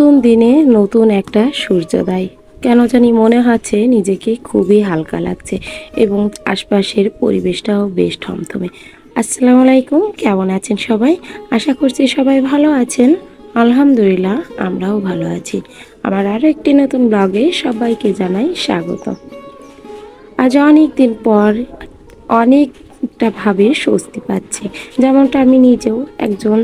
নতুন দিনে নতুন একটা সূর্যোদয়। কেন জানি মনে হচ্ছে নিজেকে খুবই হালকা লাগছে এবং আশপাশের পরিবেশটাও বেশ থমথমে। আসসালামু আলাইকুম, কেমন আছেন সবাই? আশা করছি সবাই ভালো আছেন। আলহামদুলিল্লাহ, আমরাও ভালো আছি। আমার আরও একটি নতুন ব্লগে সবাইকে জানাই স্বাগত। আজ অনেক দিন পর অনেকটা ভাবে স্বস্তি পাচ্ছি। যেমনটা আমি নিজেও একজন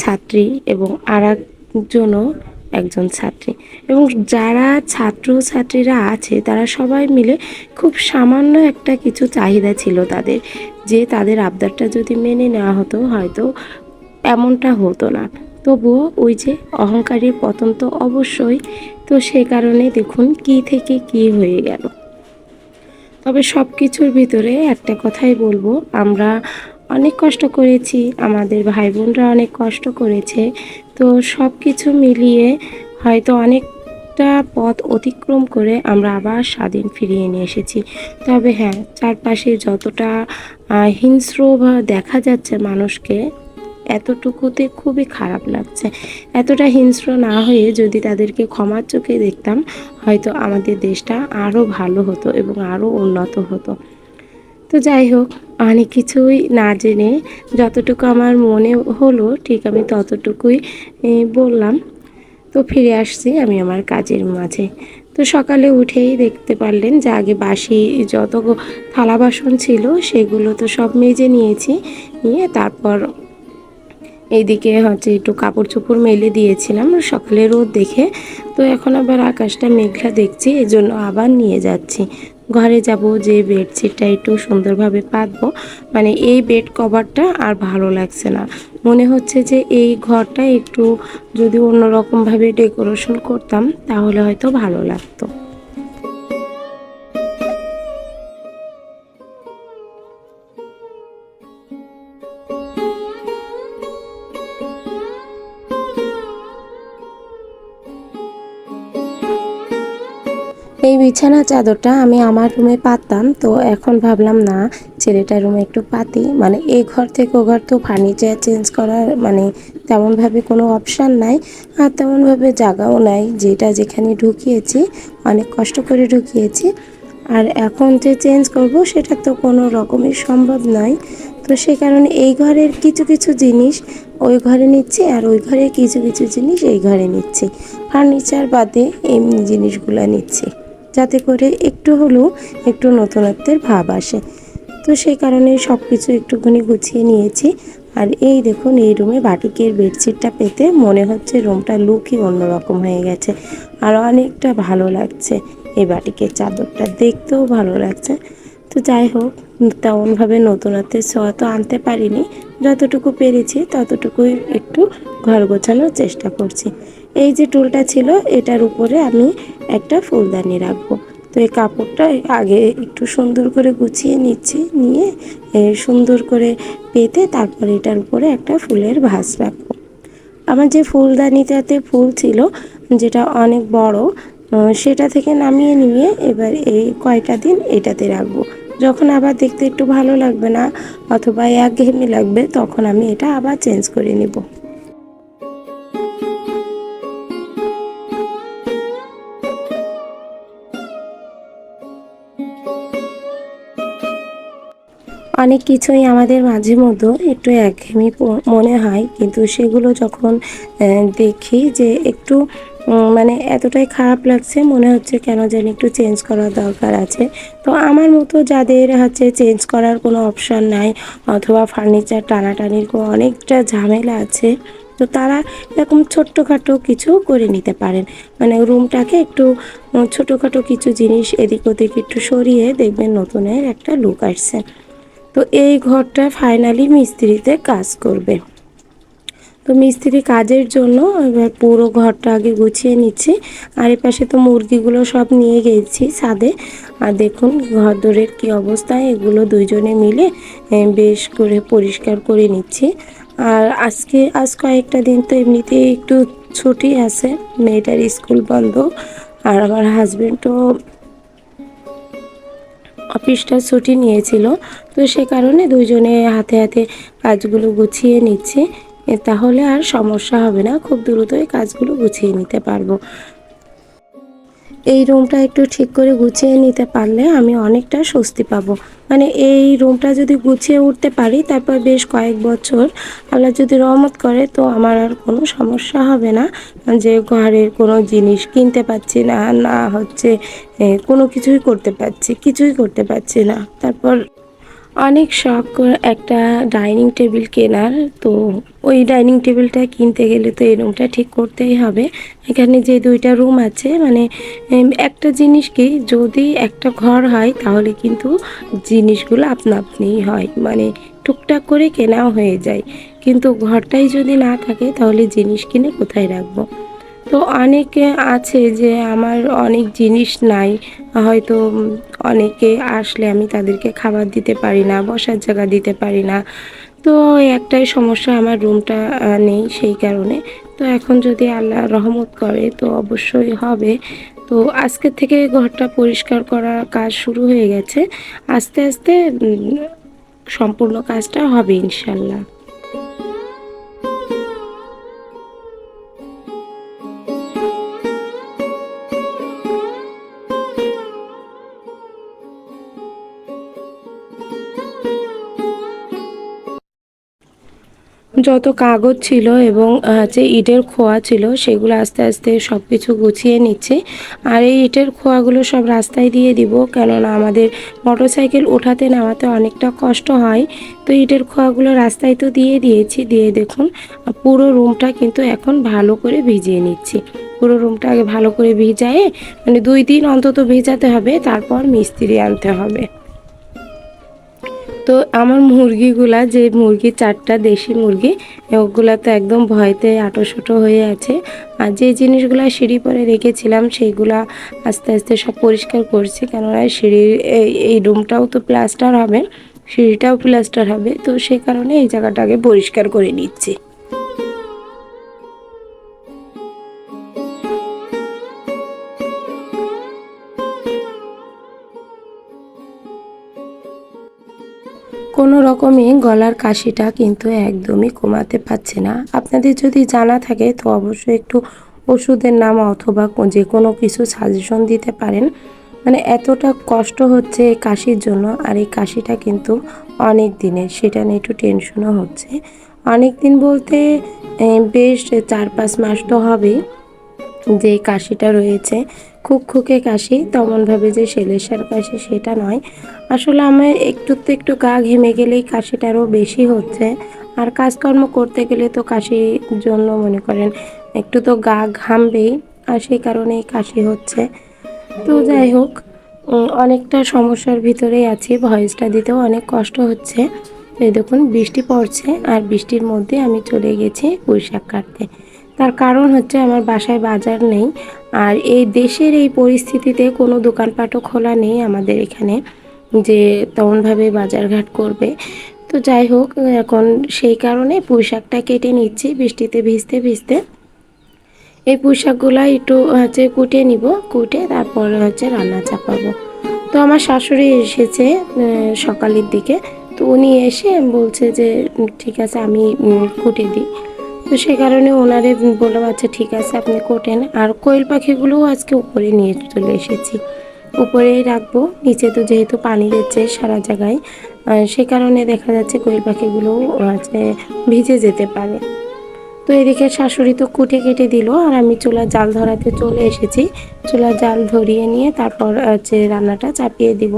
ছাত্রী এবং আর একজনও একজন ছাত্রী। এবং যারা ছাত্র ছাত্রীরা আছে, তারা সবাই মিলে খুব সামান্য একটা কিছু চাহিদা ছিল তাদের, যে তাদের আবদারটা যদি মেনে নেওয়া হতো, হয়তো এমনটা হতো না। তবুও ওই যে অহংকারীর পতন তো অবশ্যই, তো সে কারণে দেখুন কি থেকে কি হয়ে গেল। তবে সব কিছুর ভিতরে একটা কথাই বলব, আমরা অনেক কষ্ট করেছি, আমাদের ভাই বোনরা অনেক কষ্ট করেছে তো সব কিছু মিলিয়ে হয়তো অনেকটা পথ অতিক্রম করে আমরা আবার স্বাধীন ফিরিয়ে নিয়ে এসেছি। তবে হ্যাঁ চারপাশে যতটা হিংস্র দেখা যাচ্ছে মানুষকে, এতটুকুতে খুবই খারাপ লাগছে। এতটা হিংস্র না হয়ে যদি তাদেরকে ক্ষমার চোখে দেখতাম, হয়তো আমাদের দেশটা আরও ভালো হতো এবং আরও উন্নত হতো। তো যাই হোক, অনেক কিছুই না জেনে যতটুকু আমার মনে হলো, ঠিক আমি ততটুকুই বললাম। তো ফিরে আসছি আমি আমার কাজের মাঝে। তো সকালে উঠেই দেখতে পারলেন যে আগে বাসি যত থালা বাসন ছিল, সেগুলো তো সব মেজে নিয়েছি, নিয়ে তারপর এইদিকে হচ্ছে একটু কাপড় চোপড় মেলে দিয়েছিলাম, সকালে রোদ দেখে। তো এখন আবার আকাশটা মেঘলা দেখছি, এজন্য আবার নিয়ে যাচ্ছি। ঘরে যাব, যে বেডশিটটা একটু সুন্দরভাবে পাতবো। মানে এই বেড কভারটা আর ভালো লাগছে না। মনে হচ্ছে যে এই ঘরটা একটু যদি অন্যরকমভাবে ডেকোরেশন করতাম, তাহলে হয়তো ভালো লাগতো। এই বিছানা চাদরটা আমি আমার রুমে পাততাম, তো এখন ভাবলাম না, ছেলেটার রুমে একটু পাতি। মানে এই ঘর থেকে ও ঘর তো ফার্নিচার চেঞ্জ করার মানে তেমনভাবে কোনো অপশান নাই, আর তেমনভাবে জায়গাও নাই। যেটা যেখানে ঢুকিয়েছি, অনেক কষ্ট করে ঢুকিয়েছি। আর এখন যে চেঞ্জ করব, সেটা তো কোনো রকমই সম্ভব নয় তো সে কারণে এই ঘরের কিছু কিছু জিনিস ওই ঘরে নিচ্ছি, আর ওই ঘরের কিছু কিছু জিনিস এই ঘরে নিচ্ছি। ফার্নিচার বাদে এমনি জিনিসগুলো নিচ্ছি। যাতে করে একটু হলেও একটু নতুনত্বের ভাব আসে। তো সেই কারণে সব কিছু একটুখানি গুছিয়ে নিয়েছি। আর এই দেখুন, এই রুমে বাটিকের বেডশিটটা পেতে মনে হচ্ছে রুমটা লুকই অন্যরকম হয়ে গেছে। আর অনেকটা ভালো লাগছে এই বাটিকের চাদরটা। দেখতেও ভালো লাগছে। তো যাই হোক, তেমনভাবে নতুনত্বের ছোঁয়া তো আনতে পারিনি। যতটুকু পেরেছি, ততটুকুই একটু ঘর গোছানোর চেষ্টা করছি। এই যে টুলটা ছিল, এটার উপরে আমি একটা ফুলদানি রাখব। তো এই কাপড়টা আগে একটু সুন্দর করে গুছিয়ে নিচ্ছি, নিয়ে সুন্দর করে পেতে তারপর এটার উপরে একটা ফুলের ভাস রাখব। আমার যে ফুলদানিটাতে ফুল ছিল, যেটা অনেক বড় সেটা থেকে নামিয়ে নিয়ে এবার এই কয়টা দিন এটাতে রাখব। যখন আবার দেখতে একটু ভালো লাগবে না, অথবা একঘেয়েমি লাগবে, তখন আমি এটা আবার চেঞ্জ করে নিব। অনেক কিছুই আমাদের মাঝে মধ্যে একটু একঘেয়েমি মনে হয়। কিন্তু সেগুলো যখন দেখি যে একটু মানে এতটাই খারাপ লাগছে, মনে হচ্ছে কেন জানি একটু চেঞ্জ করার দরকার আছে। তো আমার মতো যাদের হচ্ছে চেঞ্জ করার কোনো অপশান নাই, অথবা ফার্নিচার টানাটানির অনেকটা ঝামেলা আছে, তো তারা এরকম ছোট্টখাটো কিছু করে নিতে পারেন। মানে রুমটাকে একটু ছোটোখাটো কিছু জিনিস এদিক ওদিক একটু সরিয়ে দেখবেন নতুনের একটা লুক আসছে। তো এই ঘরটা ফাইনালি মিস্ত্রিতে কাজ করবে। তো মিস্ত্রি কাজের জন্য এবার পুরো ঘরটা আগে গুছিয়ে নিচ্ছি। আর এ পাশে তো মুরগিগুলো সব নিয়ে গেছি ছাদে। আর দেখুন ঘর দোরের কী অবস্থা, এগুলো দুইজনে মিলে বেশ করে পরিষ্কার করে নিচ্ছি। আর আজকে, আজ কয়েকটা দিন তো এমনিতেই একটু ছুটি আছে, মেয়েটার স্কুল বন্ধ, আর আমার হাজবেন্ডও অফিসটা ছুটি নিয়েছিল। তো সে কারণে দুজনে হাতে হাতে কাজগুলো গুছিয়ে নিচ্ছে। তাহলে আর সমস্যা হবে না। খুব দ্রুতই কাজগুলো গুছিয়ে নিতে পারব। এই রুমটা একটু ঠিক করে গুছিয়ে নিতে পারলে আমি অনেকটা স্বস্তি পাবো। মানে এই রুমটা যদি গুছিয়ে উঠতে পারি, তারপর বেশ কয়েক বছর আল্লাহ যদি রহমত করে, তো আমার আর কোনো সমস্যা হবে না যে ঘরের কোনো জিনিস কিনতে পারছি না না হচ্ছে কোনো কিছুই করতে পারছি কিছুই করতে পারছি না। তারপর অনেক শখ একটা ডাইনিং টেবিল কেনার। তো ওই ডাইনিং টেবিলটা কিনতে গেলে তো এই রুমটা ঠিক করতেই হবে। এখানে যে দুইটা রুম আছে মানে একটা জিনিস কি যদি একটা ঘর হয়, তাহলে কিন্তু জিনিসগুলো আপনা আপনিই হয়। মানে টুকটাক করে কেনাও হয়ে যায়। কিন্তু ঘরটাই যদি না থাকে, তাহলে জিনিস কিনে কোথায় রাখব? তো অনেকে আছে যে আমার অনেক জিনিস নাই, হয়তো অনেকে আসলে আমি তাদেরকে খাবার দিতে পারি না, বসার জায়গা দিতে পারি না। তো একটাই সমস্যা আমার রুমটা নেই সেই কারণে। তো এখন যদি আল্লাহ রহমত করে তো অবশ্যই হবে। তো আজকে থেকে ঘরটা পরিষ্কার করার কাজ শুরু হয়ে গেছে। আস্তে আস্তে সম্পূর্ণ কাজটা হবে ইনশাল্লাহ। যত কাগজ ছিল এবং হচ্ছে ইটের খোয়া ছিল সেগুলো আস্তে আস্তে সব কিছু গুছিয়ে নিচ্ছে। আর এই ইটের খোয়াগুলো সব রাস্তায় দিয়ে দিব, কেননা আমাদের মোটরসাইকেল ওঠাতে নামাতে অনেকটা কষ্ট হয়। তো ইটের খোয়াগুলো রাস্তায় তো দিয়ে দিয়েছি, দিয়ে দেখুন পুরো রুমটা কিন্তু এখন ভালো করে ভিজিয়ে নিচ্ছি। পুরো রুমটা আগে ভালো করে ভিজায়ে মানে দুই দিন অন্তত ভিজাতে হবে, তারপর মিস্ত্রি আনতে হবে। তো আমার মুরগিগুলা, যে মুরগি, চারটা দেশি মুরগি, ওগুলা তো একদম ভয়তে আটোশুটো হয়ে আছে। আর যে জিনিসগুলো সিঁড়ি পরে রেখেছিলাম, সেইগুলা আস্তে আস্তে সব পরিষ্কার করছি, কেননা সিঁড়ির এই রুমটাও তো প্লাস্টার হবে, সিঁড়িটাও প্লাস্টার হবে, তো সে কারণে এই জায়গাটাকে পরিষ্কার করে নিচ্ছি। কোনো রকমে গলার কাশিটা কিন্তু একদমই কমাতে পারছে না। আপনাদের যদি জানা থাকে তো অবশ্যই একটু ওষুধের নাম অথবা যে কোনো কিছু সাজেশন দিতে পারেন। মানে এতটা কষ্ট হচ্ছে এই কাশির জন্য আর এই কাশিটা কিন্তু অনেক দিনের, সেটা নিয়ে একটু টেনশনও হচ্ছে। অনেক দিন বলতে বেশ চার পাঁচ মাস তো হবেই যে কাশিটা রয়েছে। খুব খুকে কাশি তেমনভাবে যে সেলেসার কাশি সেটা নয়। আসলে আমার একটু তো একটু গা ঘেমে গেলেই কাশিটা আরও বেশি হচ্ছে। আর কাজকর্ম করতে গেলে তো কাশির জন্য মনে করেন একটু তো গা ঘামবেই, আর সেই কারণেই কাশি হচ্ছে। তো যাই হোক অনেকটা সমস্যার ভিতরেই আছি, ভয়েসটা দিতেও অনেক কষ্ট হচ্ছে। এই দেখুন, বৃষ্টি পড়ছে, আর বৃষ্টির মধ্যে আমি চলে গেছি পুঁইশাক কাটতে। তার কারণ হচ্ছে আমার বাসায় বাজার নেই আর এই দেশের এই পরিস্থিতিতে কোনো দোকানপাটও খোলা নেই আমাদের এখানে যে তেমনভাবে বাজারঘাট করবে। তো যাই হোক, এখন সেই কারণে পুঁইশাকটা কেটে নিচ্ছি, বৃষ্টিতে ভিজতে ভিজতে। এই পুঁইশাকগুলো একটু হচ্ছে কুটে নিব, কুটে তারপর হচ্ছে রান্না চাপাবো। তো আমার শাশুড়ি এসেছে সকালের দিকে। তো উনি এসে বলছে যে, ঠিক আছে, আমি কুটে দিই। তো সে কারণে ওনারে বললাম আচ্ছা ঠিক আছে, আপনি কোটেন। আর কোয়েল পাখিগুলোও আজকে উপরে নিয়ে চলে এসেছি। উপরেই রাখব, নিচে তো যেহেতু পানি দিচ্ছে সারা জায়গায় সে কারণে দেখা যাচ্ছে কোয়েল পাখিগুলোও হচ্ছে ভিজে যেতে পারে। তো এদিকে শাশুড়ি তো কুটে কেটে দিল, আর আমি চুলা জাল ধরাতে চলে এসেছি। চুলা জাল ধরিয়ে নিয়ে তারপর হচ্ছে রান্নাটা চাপিয়ে দিব।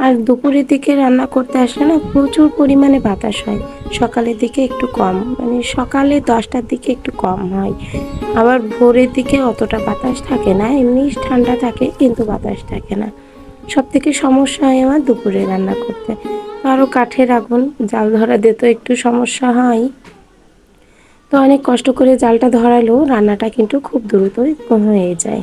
আর দুপুরের দিকে রান্না করতে আসলে না প্রচুর পরিমাণে বাতাস হয়। সকালের দিকে একটু কম মানে সকালে দশটার দিকে একটু কম হয়। আবার ভোরের দিকে অতটা বাতাস থাকে না, এমনি ঠান্ডা থাকে কিন্তু বাতাস থাকে না। সব থেকে সমস্যা হয় আমার দুপুরে রান্না করতে। আরও কাঠের আগুন, জাল ধরাতে তো একটু সমস্যা হয়। তো অনেক কষ্ট করে জালটা ধরালেও রান্নাটা কিন্তু খুব দ্রুতই হয়ে যায়।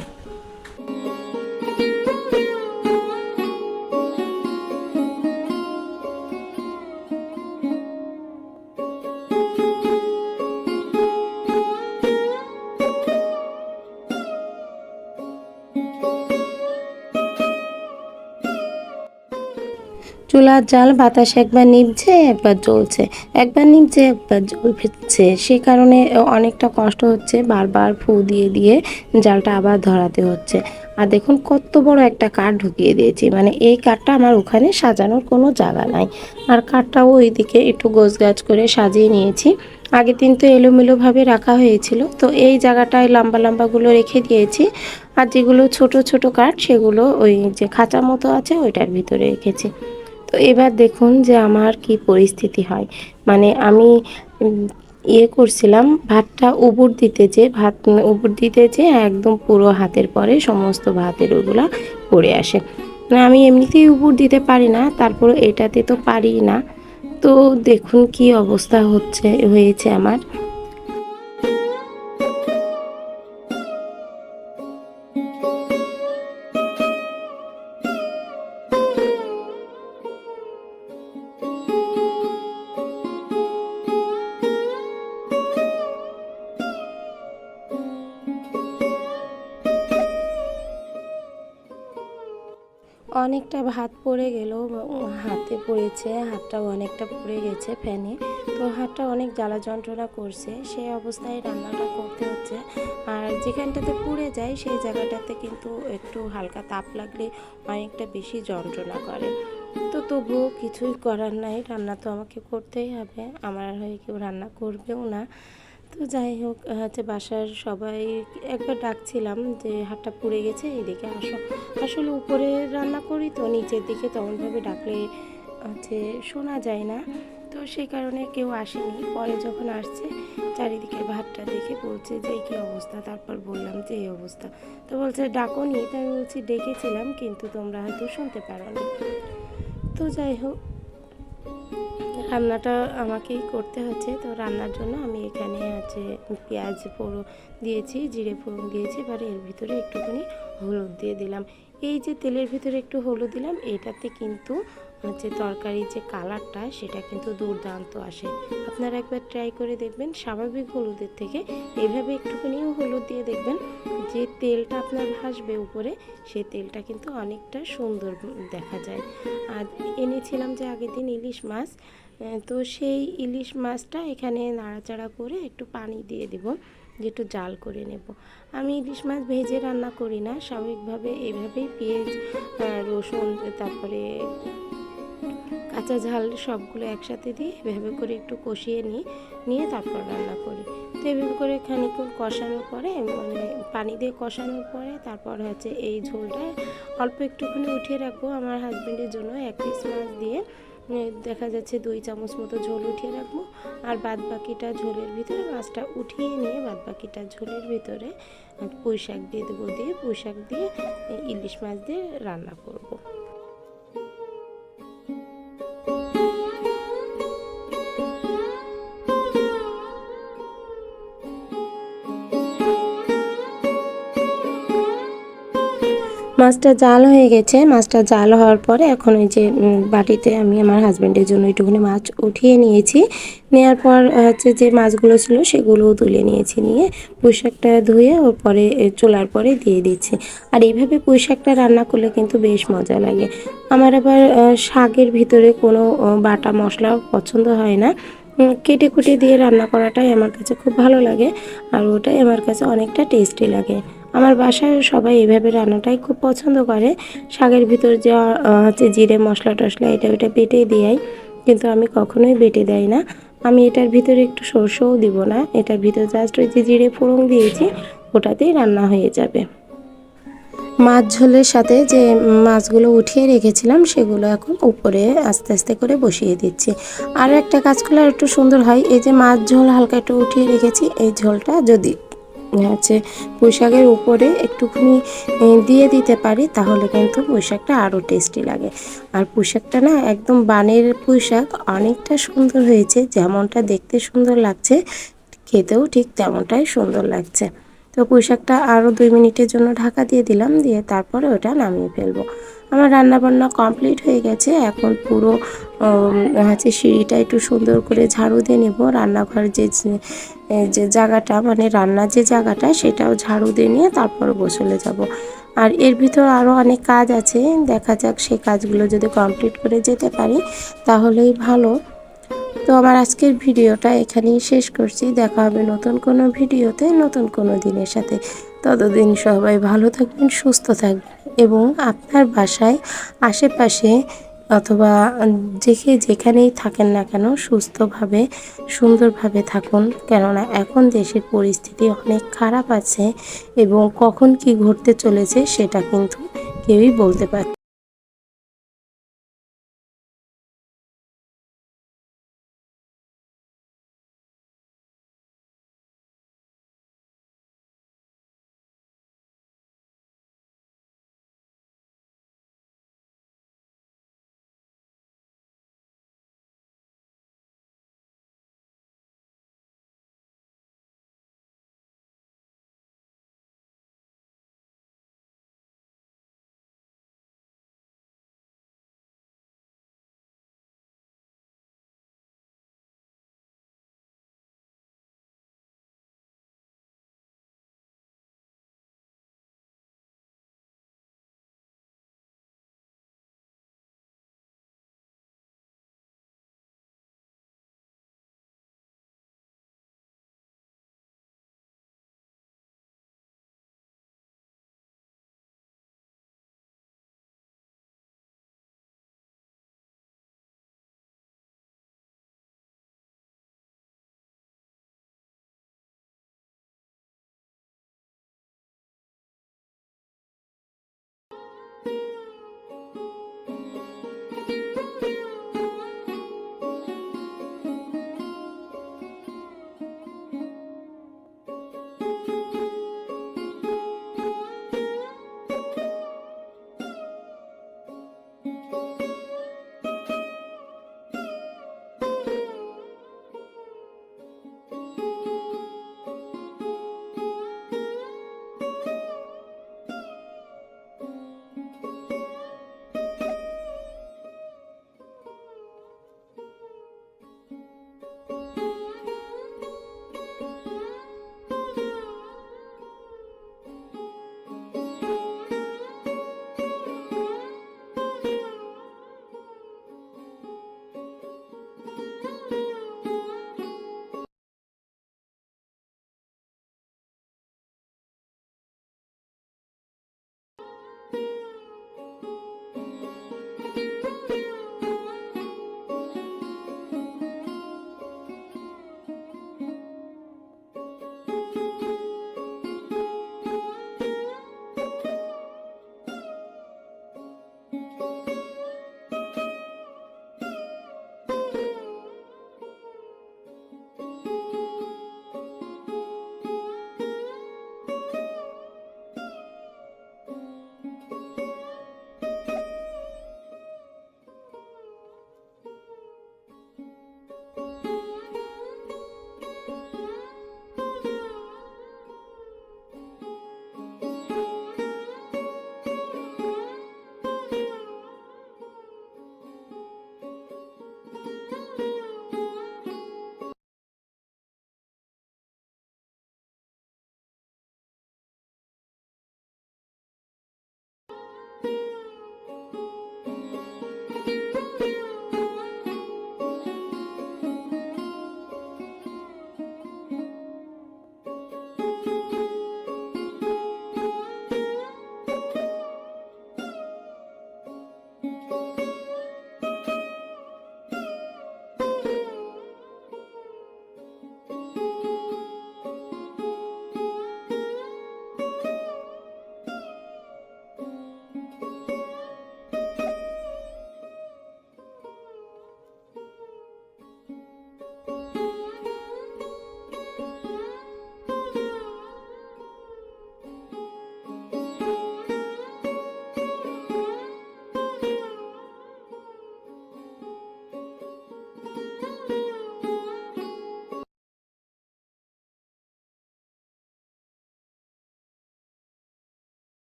জাল বাতাস একবার নিভছে, একবার জ্বলছে। একবার নিভছে, একবার জ্বলছে সে কারণে অনেকটা কষ্ট হচ্ছে বারবার ফু দিয়ে দিয়ে জালটা আবার ধরাতে হচ্ছে। আর দেখুন কত বড় একটা কাঠ ঢুকিয়ে দিয়েছি। মানে এই কাঠটা আমার ওখানে সাজানোর কোনো জায়গা নাই। আর কাঠটাও ওইদিকে একটু গোছ গাছ করে সাজিয়ে নিয়েছি। আগের দিন তো এলোমেলোভাবে রাখা হয়েছিল। তো এই জায়গাটায় লম্বা লম্বাগুলো রেখে দিয়েছি। আর যেগুলো ছোট ছোট কাঠ, সেগুলো ওই যে খাঁচা মতো আছে, ওইটার ভিতরে রেখেছি। তো এবার দেখুন যে আমার কি পরিস্থিতি হয়। মানে আমি ইয়ে করছিলাম, ভাতটা উবুর দিতে যে, ভাত উবুর দিতে যে একদম পুরো হাতের পরে সমস্ত ভাতের ওগুলো পড়ে আসে। মানে আমি এমনিতেই উবুর দিতে পারি না তারপর এটাতে তো পারি না। তো দেখুন কি অবস্থা হচ্ছে, হয়েছে আমার। অনেকটা ভাত পড়ে গেল হাতে পড়েছে, হাতটাও অনেকটা পড়ে গেছে ফ্যানে। তো হাতটা অনেক জ্বালা যন্ত্রণা করছে সেই অবস্থায় রান্নাটা করতে হচ্ছে। আর যেখানটাতে পুড়ে যায়, সেই জায়গাটাতে কিন্তু একটু হালকা তাপ লাগলে অনেকটা বেশি যন্ত্রণা করে। তো তবুও কিছুই করার নাই, রান্না তো আমাকে করতেই হবে, আমার হয়ে কেউ রান্না করবেও না। তো যাই হোক হচ্ছে বাসার সবাই একবার ডাকছিলাম যে হাতটা পুড়ে গেছে, এদিকে আসো। আসলে উপরে রান্না করি তো, নিচের দিকে তেমনভাবে ডাকলে হচ্ছে শোনা যায় না। তো সেই কারণে কেউ আসেনি। পরে যখন আসছে, চারিদিকে ভাতটা দেখে বলছে যে কী অবস্থা? তারপর বললাম যে, এই অবস্থা। তো বলছে ডাকো নি তাই বলছি, ডেকেছিলাম, কিন্তু তোমরা হয়তো শুনতে পারো না তো যাই হোক রান্নাটা আমাকেই করতে হচ্ছে। তো রান্নার জন্য আমি এখানে আছে পেঁয়াজ ফোড়ন দিয়েছি, জিরে ফোড়ন দিয়েছি, এবার এর ভিতরে একটুখানি হলুদ দিয়ে দিলাম। এই যে তেলের ভিতরে একটু হলুদ দিলাম, এটাতে কিন্তু হচ্ছে তরকারির যে কালারটা সেটা কিন্তু দুর্দান্ত আসে। আপনারা একবার ট্রাই করে দেখবেন, স্বাভাবিক হলুদের থেকে। এভাবে একটুখানিও হলুদ দিয়ে দেখবেন, যে তেলটা আপনার ভাসবে উপরে সেই তেলটা কিন্তু অনেকটা সুন্দর দেখা যায়। আর এনেছিলাম যে আগের দিন ইলিশ মাছ তো সেই ইলিশ মাছটা এখানে নাড়াচাড়া করে একটু পানি দিয়ে দেব, যে একটু জাল করে নেব। আমি ইলিশ মাছ ভেজে রান্না করি না, স্বাভাবিকভাবে এভাবেই পেঁয়াজ রসুন, তারপরে কাঁচা ঝাল সবগুলো একসাথে দিয়ে এভাবে করে একটু কষিয়ে নিই, নিয়ে তারপর রান্না করি। তো এভাবে করে খানিকক্ষণ কষানোর পরে মানে পানি দিয়ে কষানোর পরে, তারপর হচ্ছে এই ঝোলটা অল্প একটুখানি উঠিয়ে রাখব। আমার হাজব্যান্ডের জন্য এক পিস মাছ দিয়ে দেখা যাচ্ছে দুই চামচ মতো ঝোল উঠিয়ে রাখব আর বাদ বাকিটা ঝোলের ভিতরে, মাছটা উঠিয়ে নিয়ে বাদ বাকিটা ঝোলের ভিতরে পুঁই শাক দিয়ে দেবো দিয়ে পুঁই শাক দিয়ে ইলিশ মাছ দিয়ে রান্না করব। মাছটা জাল হয়ে গেছে। মাছটা জাল হওয়ার পরে এখন ওই যে বাটিতে আমি আমার হাজব্যান্ডের জন্য একটুখানি মাছ উঠিয়ে নিয়েছি। নেওয়ার পর হচ্ছে যে মাছগুলো ছিল সেগুলোও তুলে নিয়েছি নিয়ে পুঁইশাকটা ধুয়ে ওর পরে চুলার পরে দিয়ে দিচ্ছি। আর এইভাবে পুঁইশাকটা রান্না করলে কিন্তু বেশ মজা লাগে। আমার আবার শাকের ভিতরে কোনো বাটা মশলা পছন্দ হয় না। কেটে কুটে দিয়ে রান্না করাটাই আমার কাছে খুব ভালো লাগে। আর ওটাই আমার কাছে অনেকটা টেস্টি লাগে। আমার বাসায় সবাই এভাবে রান্নাটাই খুব পছন্দ করে। শাকের ভিতর যে হচ্ছে জিরে মশলা টশলা এটা ওটা বেটে দিয়াই, কিন্তু আমি কখনোই বেটে দেই না। আমি এটার ভিতরে একটু সরষেও দিব না, এটার ভিতর জাস্ট ওই যে জিরে ফোড়ন দিয়েছি, ওটাতেই রান্না হয়ে যাবে। মাছ ঝোলের সাথে যে মাছগুলো উঠিয়ে রেখেছিলাম, সেগুলো এখন উপরে আস্তে আস্তে করে বসিয়ে দিচ্ছি। আর একটা কাজ করলে একটু সুন্দর হয়, এই যে মাছ ঝোল হালকা একটু উঠিয়ে রেখেছি, এই ঝোলটা যদি হচ্ছে পুঁইশাকের উপরে একটুখানি দিয়ে দিতে পারি, তাহলে কিন্তু পুঁইশাকটা আরও টেস্টি লাগে। আর পুঁইশাকটা না একদম বানের পুঁইশাক অনেকটা সুন্দর হয়েছে, যেমনটা দেখতে সুন্দর লাগছে, খেতেও ঠিক তেমনটাই সুন্দর লাগছে। তো পুঁইশাকটা আরও দুই মিনিটের জন্য ঢাকা দিয়ে দিলাম, দিয়ে তারপরে ওটা নামিয়ে ফেলব। আমার রান্না বান্না কমপ্লিট হয়ে গেছে, এখন পুরো হচ্ছে সিঁড়িটা একটু সুন্দর করে ঝাড়ু দিয়ে নেব। রান্নাঘর যে যে- যে জায়গাটা মানে রান্নার যে জায়গাটা, সেটাও ঝাড়ু দিয়ে নিয়ে তারপর গোসলে যাব। আর এর ভিতর আরও অনেক কাজ আছে, দেখা যাক সেই কাজগুলো যদি কমপ্লিট করে যেতে পারি, তাহলেই ভালো। তো আমার আজকের ভিডিওটা এখানেই শেষ করছি। দেখা হবে নতুন কোনো ভিডিওতে, নতুন কোনো দিনের সাথে। ততদিন সবাই ভালো থাকবেন, সুস্থ থাকবেন এবং আপনার বাসায়, আশেপাশে অথবা যেখে যেখানেই থাকেন না কেন সুস্থভাবে, সুন্দরভাবে থাকুন। কেননা এখন দেশের পরিস্থিতি অনেক খারাপ আছে এবং কখন কি ঘটতে চলেছে সেটা কিন্তু কেউই বলতে পারে